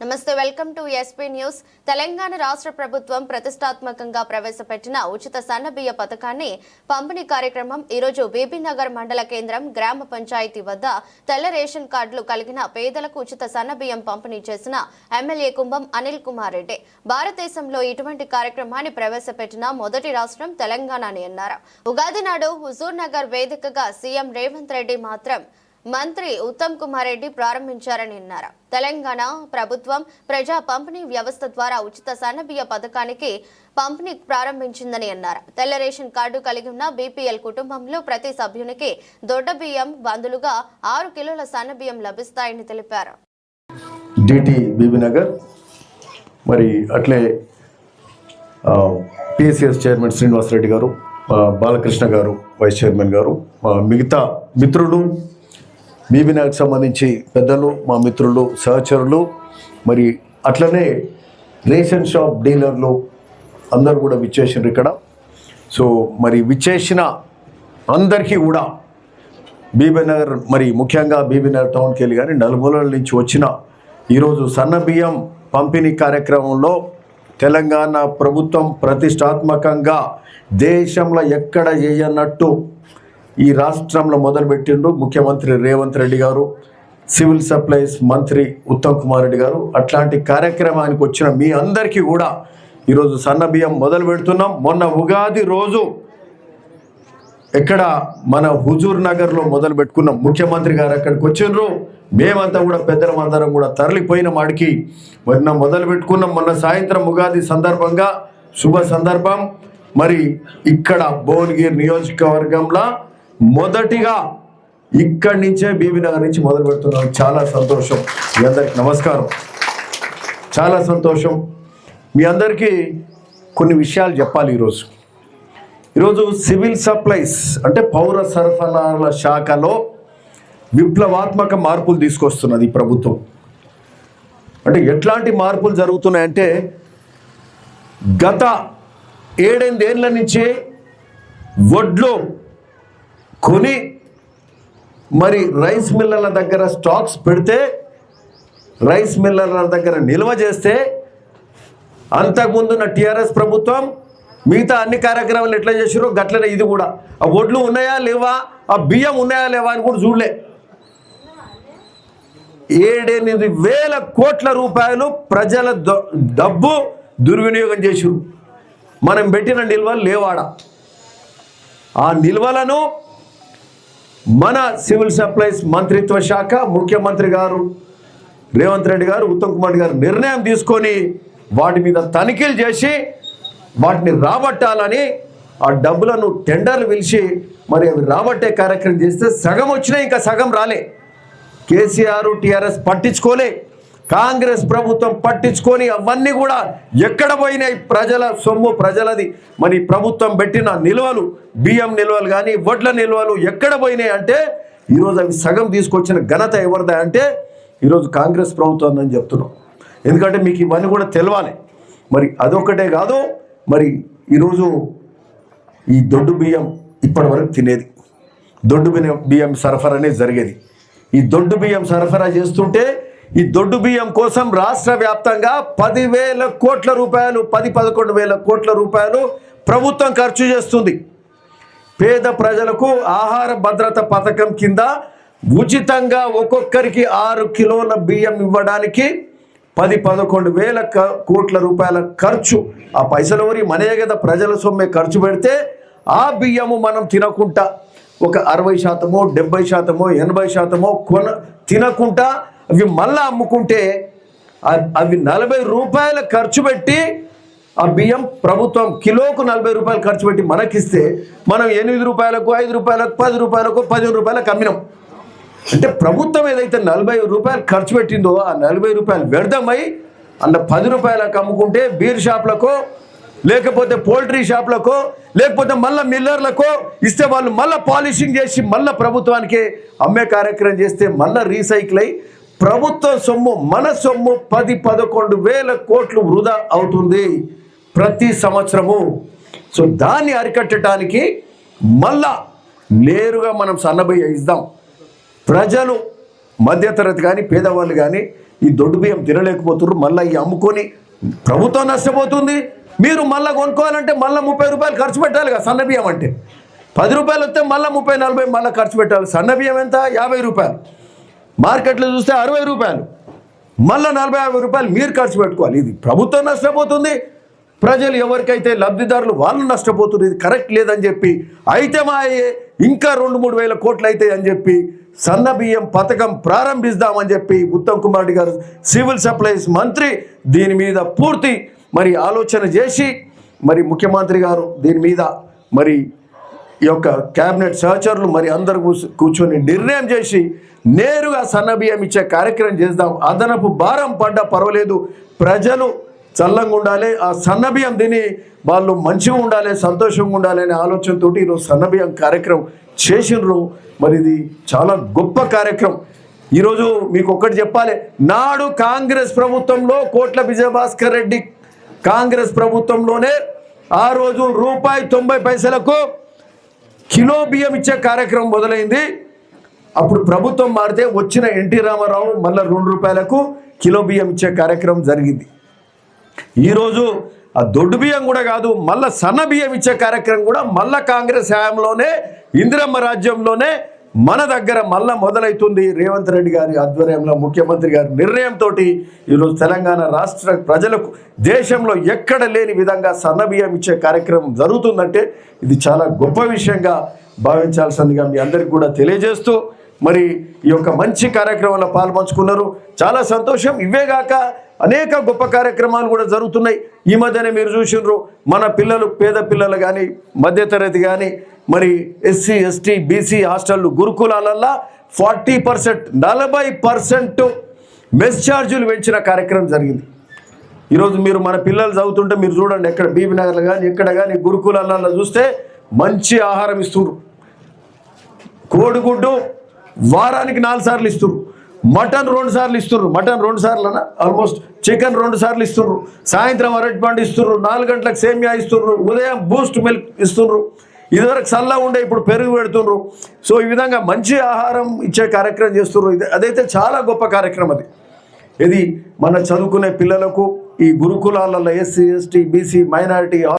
నమస్తే welcome to SP news. Telangana రాష్ట్ర ప్రభుత్వం ప్రతిష్టాత్మకంగా ప్రవేశపెట్టిన ఉచిత సన్నబియ్య పథకాన్ని పంపిణీ కార్యక్రమం ఈరోజు బీబీనగర్ మండల కేంద్రం గ్రామ పంచాయతీ వద్ద తెల్ల రేషన్ కార్డులు కలిగిన పేదలకు ఉచిత సన్నబియ్యం పంపిణీ చేసిన ఎమ్మెల్యే కుంభం అనిల్ కుమార్ రెడ్డి. భారతదేశంలో ఇటువంటి కార్యక్రమాన్ని ప్రవేశపెట్టిన మొదటి రాష్ట్రం తెలంగాణ అని అన్నారు. ఉగాది నాడు హుజూర్ నగర్ వేదికగా సీఎం రేవంత్ రెడ్డి మాత్రం మంత్రి ఉత్తమ్ కుమార్ రెడ్డి ప్రారంభించారని అన్నారు. తెలంగాణ ప్రభుత్వం ప్రజా పంపిణీ వ్యవస్థ ద్వారా ఉచిత సన్నబియ్య పథకానికి పంపిణీ ప్రారంభించిందని అన్నారు. తెల్ల రేషన్ కార్డు కలిగి ఉన్న బీపీఎల్ కుటుంబంలో ప్రతి సభ్యునికి దొడ్డ బియ్యం బంధులుగా ఆరు కిలోల సన్నబియ్యం లభిస్తాయని తెలిపారు. డిటి బీబీ మరి అట్లే పిఎస్సిఎస్ చైర్మన్ శ్రీనివాసరెడ్డి గారు బాలకృష్ణ గారు వైస్ చైర్మన్ గారు మిగతా మిత్రులు బీబీ నగర్కి సంబంధించి పెద్దలు మా మిత్రులు సహచరులు మరి అట్లనే రేషన్ షాప్ డీలర్లు అందరు కూడా విచ్చేసినారు ఇక్కడ. సో మరి విచ్చేసిన అందరికీ కూడా బీబీనగర్ మరి ముఖ్యంగా బీబీనగర్ టౌన్కి వెళ్ళి కానీ నలుమూలల నుంచి వచ్చిన ఈరోజు సన్న బియ్యం పంపిణీ కార్యక్రమంలో తెలంగాణ ప్రభుత్వం ప్రతిష్టాత్మకంగా దేశంలో ఎక్కడ చేయనట్టు ఈ రాష్ట్రంలో మొదలుపెట్టిండ్రు ముఖ్యమంత్రి రేవంత్ రెడ్డి గారు సివిల్ సప్లైస్ మంత్రి ఉత్తమ్ కుమార్ రెడ్డి గారు. అట్లాంటి కార్యక్రమానికి వచ్చిన మీ అందరికీ కూడా ఈరోజు సన్న బియ్యం మొదలు పెడుతున్నాం. మొన్న ఉగాది రోజు ఎక్కడ మన హుజూర్ నగర్లో మొదలు పెట్టుకున్నాం ముఖ్యమంత్రి గారు అక్కడికి వచ్చిండ్రు. మేమంతా కూడా పెద్దలం అందరం కూడా తరలిపోయిన మాడికి మొన్న మొదలు పెట్టుకున్నాం. మొన్న సాయంత్రం ఉగాది సందర్భంగా శుభ సందర్భం. మరి ఇక్కడ భువనగిరి నియోజకవర్గంలో మొదటిగా ఇక్కడి నుంచే బీబీ నగర్ నుంచి మొదలు పెడుతున్నాం. చాలా సంతోషం. మీ అందరికి నమస్కారం. చాలా సంతోషం. మీ అందరికీ కొన్ని విషయాలు చెప్పాలి ఈరోజు. ఈరోజు సివిల్ సప్లైస్ అంటే పౌర సరఫరాల శాఖలో విప్లవాత్మక మార్పులు తీసుకొస్తున్నది ఈ ప్రభుత్వం. అంటే ఎట్లాంటి మార్పులు జరుగుతున్నాయంటే గత ఏడెనిమిదేళ్ళ నుంచి వడ్లు కొని మరి రైస్ మిల్లర్ల దగ్గర స్టాక్స్ పెడితే రైస్ మిల్లర్ల దగ్గర నిల్వ చేస్తే అంతకుముందున్న టీఆర్ఎస్ ప్రభుత్వం మిగతా అన్ని కార్యక్రమాలు ఎట్లా చేసారో గట్లనే ఇది కూడా. ఆ ఒడ్లు ఉన్నాయా లేవా? ఆ బియ్యం ఉన్నాయా లేవా అని కూడా చూడలే. ఏడెనిమిది వేల కోట్ల రూపాయలు ప్రజల ద- డబ్బు దుర్వినియోగం చేసిరు. మనం పెట్టిన నిల్వలు లేవాడ. ఆ నిల్వలను మన సివిల్ సప్లైస్ మంత్రిత్వ శాఖ ముఖ్యమంత్రి గారు రేవంత్ రెడ్డి గారు ఉత్తమ్ కుమార్ గారు నిర్ణయం తీసుకొని వాటి మీద తనిఖీలు చేసి వాటిని రాబట్టాలని ఆ డబ్బులను టెండర్లు పిలిచి మరి అవి రాబట్టే కార్యక్రమం చేస్తే సగం వచ్చినాయి ఇంకా సగం రాలే. కేసీఆర్ టీఆర్ఎస్ పట్టించుకోలే. కాంగ్రెస్ ప్రభుత్వం పట్టించుకొని అవన్నీ కూడా ఎక్కడ పోయినాయి? ప్రజల సొమ్ము ప్రజలది. మరి ప్రభుత్వం పెట్టిన నిల్వలు బియ్యం నిల్వలు కానీ వడ్ల నిల్వలు ఎక్కడ పోయినాయి అంటే ఈరోజు అవి సగం తీసుకొచ్చిన ఘనత ఎవరిదా అంటే ఈరోజు కాంగ్రెస్ ప్రభుత్వం అని చెప్తున్నాం. ఎందుకంటే మీకు ఇవన్నీ కూడా తెలవాలి. మరి అదొక్కటే కాదు మరి ఈరోజు ఈ దొడ్డు బియ్యం ఇప్పటి వరకు తినేది. దొడ్డు బియ్యం బియ్యం సరఫరా అనేది జరిగేది. ఈ దొడ్డు బియ్యం సరఫరా చేస్తుంటే ఈ దొడ్డు బియ్యం కోసం రాష్ట్ర వ్యాప్తంగా పదివేల కోట్ల రూపాయలు పది పదకొండు వేల కోట్ల రూపాయలు ప్రభుత్వం ఖర్చు చేస్తుంది. పేద ప్రజలకు ఆహార భద్రత పథకం కింద ఉచితంగా ఒక్కొక్కరికి ఆరు కిలోల బియ్యం ఇవ్వడానికి పది పదకొండు వేల కోట్ల రూపాయల ఖర్చు. ఆ పైసలు ఎవరి? మనే కదా. ప్రజల సొమ్మే ఖర్చు పెడితే ఆ బియ్యము మనం తినకుండా ఒక అరవై శాతమో డెబ్బై శాతమో ఎనభై శాతమో కొన తినకుండా అవి మళ్ళా అమ్ముకుంటే అవి నలభై రూపాయల ఖర్చు పెట్టి ఆ బియ్యం ప్రభుత్వం కిలోకు నలభై రూపాయలు ఖర్చు పెట్టి మనకిస్తే మనం ఎనిమిది రూపాయలకు ఐదు రూపాయలకు పది రూపాయలకు పదిహేను రూపాయలకు అమ్మినాం. అంటే ప్రభుత్వం ఏదైతే నలభై రూపాయలు ఖర్చు పెట్టిందో ఆ నలభై రూపాయలు వ్యర్థమై అన్న పది రూపాయలకు అమ్ముకుంటే బీర్ షాప్లకో లేకపోతే పోల్ట్రీ షాప్లకో లేకపోతే మళ్ళీ మిల్లర్లకో ఇస్తే వాళ్ళు మళ్ళీ పాలిషింగ్ చేసి మళ్ళీ ప్రభుత్వానికి అమ్మే కార్యక్రమం చేస్తే మళ్ళీ రీసైకిల్ అయి ప్రభుత్వ సొమ్ము మన సొమ్ము పది పదకొండు వేల కోట్లు వృధా అవుతుంది ప్రతి సంవత్సరము. సో దాన్ని అరికట్టడానికి మళ్ళా నేరుగా మనం సన్నబియ్య ఇద్దాం ప్రజలు మధ్యతరగతి కానీ పేదవాళ్ళు కానీ ఈ దొడ్డు బియ్యం తినలేకపోతున్నారు మళ్ళీ ఈ అమ్ముకొని ప్రభుత్వం నష్టపోతుంది. మీరు మళ్ళీ కొనుక్కోవాలంటే మళ్ళీ ముప్పై రూపాయలు ఖర్చు పెట్టాలి కదా సన్న బియ్యం అంటే. పది రూపాయలు వస్తే మళ్ళీ ముప్పై నలభై మళ్ళీ ఖర్చు పెట్టాలి. సన్న బియ్యం ఎంత? యాభై రూపాయలు. మార్కెట్లో చూస్తే అరవై రూపాయలు మళ్ళీ నలభై యాభై రూపాయలు మీరు ఖర్చు పెట్టుకోవాలి. ఇది ప్రభుత్వం నష్టపోతుంది ప్రజలు ఎవరికైతే లబ్ధిదారులు వాళ్ళు నష్టపోతుంది ఇది కరెక్ట్ లేదని చెప్పి అయితే మా అయ్యే ఇంకా రెండు మూడు వేల కోట్లు అవుతాయి అని చెప్పి సన్న బియ్యం పథకం ప్రారంభిస్తామని చెప్పి ఉత్తమ్ కుమార్ రెడ్డి గారు సివిల్ సప్లైస్ మంత్రి దీని మీద పూర్తి మరి ఆలోచన చేసి మరి ముఖ్యమంత్రి గారు దీని మీద మరి ఈ యొక్క క్యాబినెట్ సహచరులు మరి అందరు కూర్చొని నిర్ణయం చేసి నేరుగా సన్నబియ్యం ఇచ్చే కార్యక్రమం చేద్దాం. అదనపు భారం పడ్డా పర్వాలేదు. ప్రజలు చల్లంగా ఉండాలి. ఆ సన్నబియ్యం తిని వాళ్ళు మంచిగా ఉండాలి సంతోషంగా ఉండాలి అనే ఆలోచనతో ఈరోజు సన్నబియ్యం కార్యక్రమం చేసినారు మరి ఇది చాలా గొప్ప కార్యక్రమం. ఈరోజు మీకు ఒక్కటి చెప్పాలి. నాడు కాంగ్రెస్ ప్రభుత్వంలో కోట్ల విజయభాస్కర్ రెడ్డి కాంగ్రెస్ ప్రభుత్వంలోనే ఆ రోజు రూపాయి తొంభై పైసలకు కిలో బియ్యం ఇచ్చే కార్యక్రమం మొదలైంది. అప్పుడు ప్రభుత్వం మారితే వచ్చిన ఎన్టీ రామారావు మళ్ళీ రెండు రూపాయలకు కిలో బియ్యం ఇచ్చే కార్యక్రమం జరిగింది. ఈరోజు ఆ దొడ్డు బియ్యం కూడా కాదు మళ్ళా సన్న బియ్యం ఇచ్చే కార్యక్రమం కూడా మళ్ళా కాంగ్రెస్ హయాంలోనే ఇందిరమ్మ రాజ్యంలోనే మన దగ్గర మళ్ళా మొదలవుతుంది రేవంత్ రెడ్డి గారి ఆధ్వర్యంలో ముఖ్యమంత్రి గారి నిర్ణయంతో ఈరోజు తెలంగాణ రాష్ట్ర ప్రజలకు దేశంలో ఎక్కడ లేని విధంగా సన్నబియ్యం ఇచ్చే కార్యక్రమం జరుగుతుందంటే ఇది చాలా గొప్ప విషయంగా భావించాల్సిందిగా మీ అందరికి కూడా తెలియజేస్తూ మరి ఈ యొక్క మంచి కార్యక్రమంలో పాల్పంచుకున్నారు. చాలా సంతోషం. ఇవే కాక అనేక గొప్ప కార్యక్రమాలు కూడా జరుగుతున్నాయి. ఈ మధ్యనే మీరు చూసినారు మన పిల్లలు పేద పిల్లలు కానీ మధ్యతరగతి కానీ మరి ఎస్సీ ఎస్టీ బీసీ హాస్టళ్ళు గురుకులాలల్లా ఫార్టీ పర్సెంట్ నలభై పర్సెంట్ మెస్ ఛార్జీలు పెంచిన కార్యక్రమం జరిగింది. ఈరోజు మీరు మన పిల్లలు చదువుతుంటే మీరు చూడండి ఎక్కడ బీబీనగర్లో కానీ ఎక్కడ కానీ గురుకులాలలో చూస్తే మంచి ఆహారం ఇస్తున్నారు కోడిగుడ్డు వారానికి నాలుగు సార్లు ఇస్తున్నారు మటన్ రెండు సార్లు ఇస్తున్నారు మటన్ రెండు సార్లు ఆల్మోస్ట్ చికెన్ రెండు సార్లు ఇస్తున్నారు సాయంత్రం అరటి పండు ఇస్తున్నారు నాలుగు గంటలకు సేమియా ఇస్తున్నారు ఉదయం బూస్ట్ మిల్క్ ఇస్తున్నారు ఇదివరకు చల్ల ఉండే ఇప్పుడు పెరుగు పెడుతుండ్రు. సో ఈ విధంగా మంచి ఆహారం ఇచ్చే కార్యక్రమం చేస్తున్నారు ఇది అదైతే చాలా గొప్ప కార్యక్రమం అది. ఇది మన చదువుకునే పిల్లలకు ఈ గురుకులాలలో ఎస్సీ ఎస్టీ బీసీ మైనారిటీ